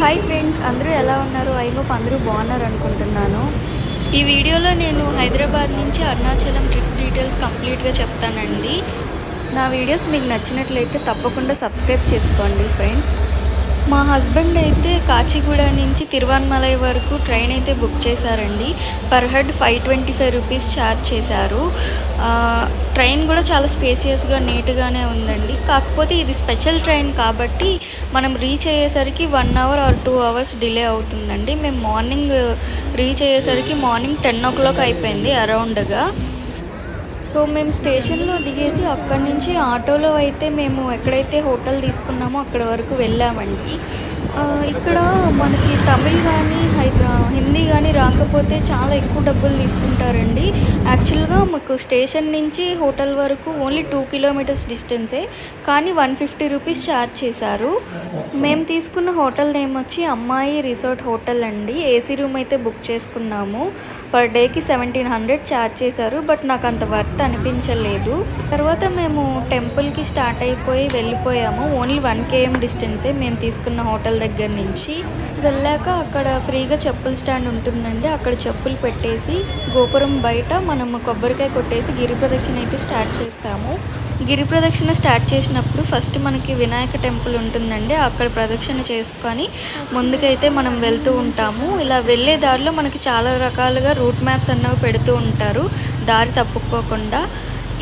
Hi friends అందరూ ఎలా ఉన్నారు? ఐ హోప్ అందరూ బాగున్నారు అనుకుంటున్నాను. ఈ వీడియోలో నేను హైదరాబాద్ నుంచి అరుణాచలం ట్రిప్ డీటెయిల్స్ కంప్లీట్గా చెప్తానండి. నా వీడియోస్ మీకు నచ్చినట్లయితే తప్పకుండా సబ్స్క్రైబ్ చేసుకోండి ఫ్రెండ్స్ మా హస్బెండ్ అయితే కాచిగూడ నుంచి తిరువన్మలై వరకు ట్రైన్ అయితే బుక్ చేశారండి. Per head five twenty five rupees charge చేశారు. ట్రైన్ కూడా చాలా స్పేసియస్గా నీట్గానే ఉందండి. కాకపోతే ఇది స్పెషల్ ట్రైన్ కాబట్టి మనం రీచ్ అయ్యేసరికి one hour or two hours delay అవుతుందండి. మేము మార్నింగ్ రీచ్ అయ్యేసరికి మార్నింగ్ టెన్ ఓ క్లాక్ అయిపోయింది అరౌండ్గా. సో మేము స్టేషన్లో దిగేసి అక్కడి నుంచి ఆటోలో అయితే మేము ఎక్కడైతే హోటల్ తీసుకున్నామో అక్కడ వరకు వెళ్ళామండి. ఇక్కడ మనకి తమిళ్ కానీ హైదరా హిందీ కానీ రాకపోతే చాలా ఎక్కువ డబ్బులు తీసుకుంటారండి. యాక్చువల్గా మాకు స్టేషన్ నుంచి హోటల్ వరకు ఓన్లీ టూ కిలోమీటర్స్ డిస్టెన్సే కానీ వన్ ఫిఫ్టీ రూపీస్ ఛార్జ్ చేశారు. మేము తీసుకున్న హోటల్ నేమ్ వచ్చి అమ్మాయి రిసార్ట్ హోటల్ అండి. ఏసీ రూమ్ అయితే బుక్ చేసుకున్నాము. పర్ డేకి సెవెంటీన్ హండ్రెడ్ ఛార్జ్ చేశారు బట్ నాకు అంత వర్త్ అనిపించలేదు. తర్వాత మేము టెంపుల్కి స్టార్ట్ అయిపోయి వెళ్ళిపోయాము. ఓన్లీ వన్ కేఎం డిస్టెన్సే మేము తీసుకున్న హోటల్ దగ్గర నుంచి. వెళ్ళాక అక్కడ ఫ్రీగా చెప్పుల స్టాండ్ ఉంటుందండి. అక్కడ చెప్పులు పెట్టేసి గోపురం బయట మనం కొబ్బరికాయ కొట్టేసి గిరి ప్రదక్షిణ అయితే స్టార్ట్ చేస్తాము. గిరి ప్రదక్షిణ స్టార్ట్ చేసినప్పుడు ఫస్ట్ మనకి వినాయక టెంపుల్ ఉంటుందండి. అక్కడ ప్రదక్షిణ చేసుకొని ముందుకైతే మనం వెళ్తూ ఉంటాము. ఇలా వెళ్ళే దారిలో మనకి చాలా రకాలుగా రూట్ మ్యాప్స్ అన్నవి పెడుతూ ఉంటారు. దారి తప్పుకోకుండా.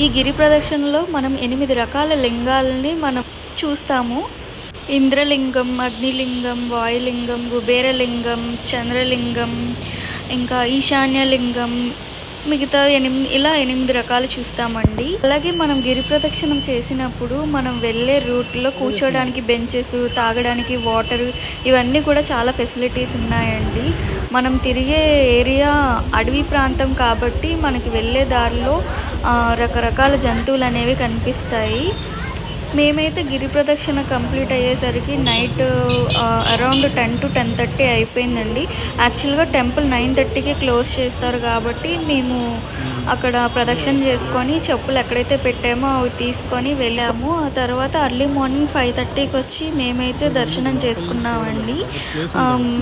ఈ గిరి ప్రదక్షిణలో మనం ఎనిమిది రకాల లింగాలని మనం చూస్తాము. ఇంద్రలింగం అగ్నిలింగం వాయులింగం కుబేరలింగం చంద్రలింగం ఇంకా ఈశాన్యలింగం మిగతా ఎనిమిది ఇలా ఎనిమిది రకాలు చూస్తామండి. అలాగే మనం గిరి ప్రదక్షిణం చేసినప్పుడు మనం వెళ్ళే రూట్లో కూర్చోడానికి బెంచెస్ తాగడానికి వాటర్ ఇవన్నీ కూడా చాలా ఫెసిలిటీస్ ఉన్నాయండి. మనం తిరిగే ఏరియా అడవి ప్రాంతం కాబట్టి మనకి వెళ్ళే దారిలో రకరకాల జంతువులు అనేవి కనిపిస్తాయి. మేమైతే గిరి ప్రదక్షిణ కంప్లీట్ అయ్యేసరికి night around ten to ten thirty అయిపోయిందండి. యాక్చువల్గా టెంపుల్ నైన్ థర్టీకి క్లోజ్ చేస్తారు కాబట్టి మేము అక్కడ ప్రదక్షిణ చేసుకొని చెప్పులు ఎక్కడైతే పెట్టామో అవి తీసుకొని వెళ్ళాము. ఆ తర్వాత అర్లీ మార్నింగ్ ఫైవ్ థర్టీకి వచ్చి మేమైతే దర్శనం చేసుకున్నామండి.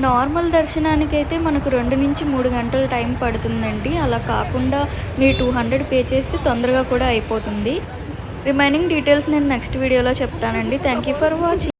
నార్మల్ దర్శనానికి అయితే మనకు రెండు నుంచి మూడు గంటల టైం పడుతుందండి. అలా కాకుండా మీరు టూ హండ్రెడ్ పే చేస్తే తొందరగా కూడా అయిపోతుంది. రిమైనింగ్ డీటెయిల్స్ నేను నెక్స్ట్ వీడియోలో చెప్తానండి. Thank you for watching